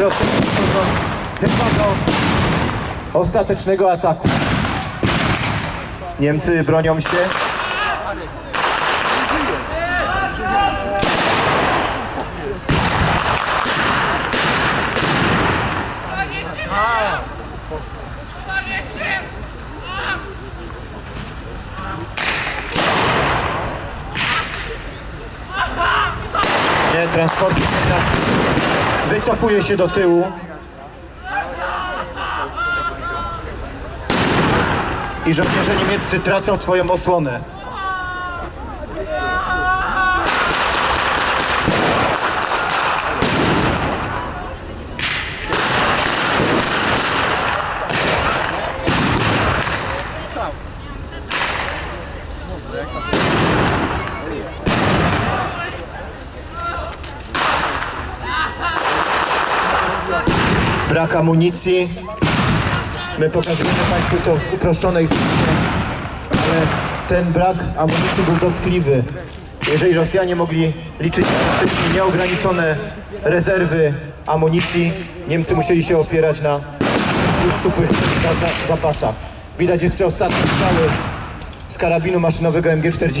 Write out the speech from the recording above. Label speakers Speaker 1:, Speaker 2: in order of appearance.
Speaker 1: Rosjanie dochodzą chyba do ostatecznego ataku. Niemcy bronią się. Nie, wycofuje się do tyłu. I żołnierze niemieccy tracą twoją osłonę. Brak amunicji. My pokazujemy Państwu to w uproszczonej formie, ale ten brak amunicji był dotkliwy. Jeżeli Rosjanie mogli liczyć na nieograniczone rezerwy amunicji, Niemcy musieli się opierać na szczupłych za- za- zapasach. Widać jeszcze ostatnie strzały z karabinu maszynowego MG-40.